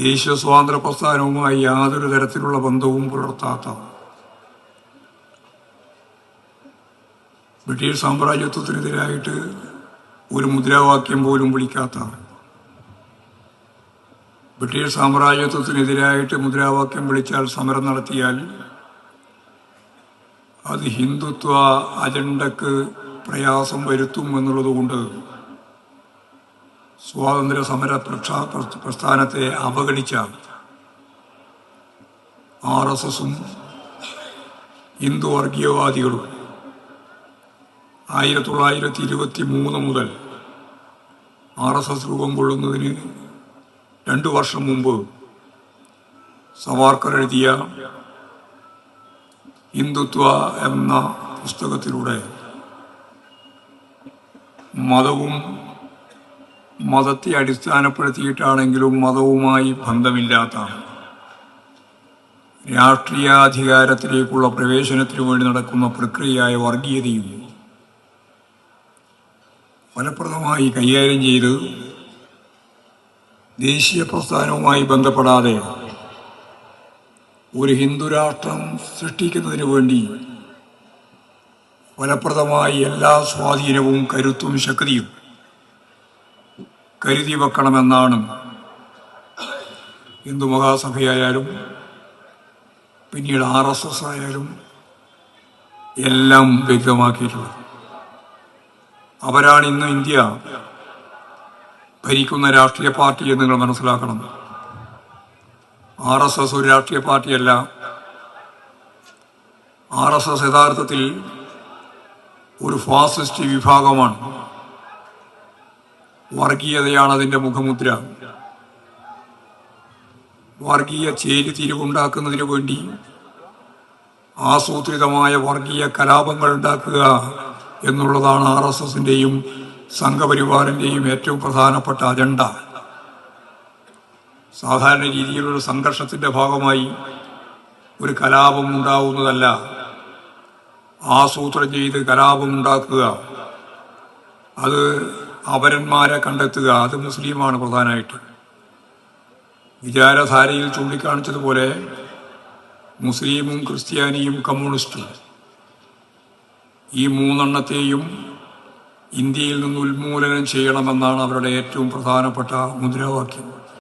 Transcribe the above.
ദേശീയ സ്വാതന്ത്ര്യ പ്രസ്ഥാനവുമായി യാതൊരു തരത്തിലുള്ള ബന്ധവും പുലർത്താത്ത ബ്രിട്ടീഷ് സാമ്രാജ്യത്വത്തിനെതിരായിട്ട് ഒരു മുദ്രാവാക്യം പോലും വിളിക്കാത്ത ബ്രിട്ടീഷ് സാമ്രാജ്യത്വത്തിനെതിരായിട്ട് മുദ്രാവാക്യം വിളിച്ചാൽ സമരം നടത്തിയാൽ അത് ഹിന്ദുത്വ അജണ്ടക്ക് പ്രയാസം വരുത്തും എന്നുള്ളതുകൊണ്ട് സ്വാതന്ത്ര്യ സമര പ്രക്ഷാ പ്രസ്ഥാനത്തെ അവഗണിച്ച ആർ എസ് എസും ഹിന്ദു വർഗീയവാദികളും ആയിരത്തി തൊള്ളായിരത്തി ഇരുപത്തി മൂന്ന് മുതൽ ആർ എസ് എസ് രൂപം കൊള്ളുന്നതിന് രണ്ടു വർഷം മുമ്പ് സവാർക്കർ എഴുതിയ ഹിന്ദുത്വ എന്ന പുസ്തകത്തിലൂടെ മതവും മതത്തെ അടിസ്ഥാനപ്പെടുത്തിയിട്ടാണെങ്കിലും മതവുമായി ബന്ധമില്ലാത്ത രാഷ്ട്രീയാധികാരത്തിലേക്കുള്ള പ്രവേശനത്തിനു വേണ്ടി നടക്കുന്ന പ്രക്രിയയായ വർഗീയതയും ഫലപ്രദമായി കൈകാര്യം ചെയ്ത് ദേശീയ പ്രസ്ഥാനവുമായി ബന്ധപ്പെടാതെ ഒരു ഹിന്ദു രാഷ്ട്രം സൃഷ്ടിക്കുന്നതിന് വേണ്ടി ഫലപ്രദമായി എല്ലാ സ്വാധീനവും കരുത്തും ശക്തിയും കരുതി വെക്കണമെന്നാണ്. ഹിന്ദു മഹാസഭയായാലും പിന്നീട് ആർ എസ് എസ് ആയാലും എല്ലാം വ്യക്തമാക്കിയിട്ടുള്ളത്. അവരാണ് ഇന്ന് ഇന്ത്യ ഭരിക്കുന്ന രാഷ്ട്രീയ പാർട്ടി എന്ന് നിങ്ങൾ മനസ്സിലാക്കണം. ആർ എസ് എസ് ഒരു രാഷ്ട്രീയ പാർട്ടിയല്ല. ആർ എസ് എസ് യഥാർത്ഥത്തിൽ ഒരു ഫാസിസ്റ്റ് വിഭാഗമാണ്. വർഗീയതയാണ് അതിന്റെ മുഖമുദ്ര. വർഗീയ ചേരി തിരിവുണ്ടാക്കുന്നതിനു വേണ്ടി ആസൂത്രിതമായ വർഗീയ കലാപങ്ങൾ ഉണ്ടാക്കുക എന്നുള്ളതാണ് ആർ എസ് എസിന്റെയും സംഘപരിവാറിന്റെയും ഏറ്റവും പ്രധാനപ്പെട്ട അജണ്ട. സാധാരണ രീതിയിലുള്ള സംഘർഷത്തിന്റെ ഭാഗമായി ഒരു കലാപം ഉണ്ടാവുന്നതല്ല. ആസൂത്രം ചെയ്ത് കലാപം ഉണ്ടാക്കുക. അത് അവരന്മാരെ കണ്ടെത്തുക അത് മുസ്ലിമാണ് പ്രധാനമായിട്ട്. വിചാരധാരയിൽ ചൂണ്ടിക്കാണിച്ചതുപോലെ മുസ്ലിമും ക്രിസ്ത്യാനിയും കമ്മ്യൂണിസ്റ്റും ഈ മൂന്നെണ്ണത്തെയും ഇന്ത്യയിൽ നിന്ന് ഉന്മൂലനം ചെയ്യണമെന്നാണ് അവരുടെ ഏറ്റവും പ്രധാനപ്പെട്ട മുദ്രാവാക്യം.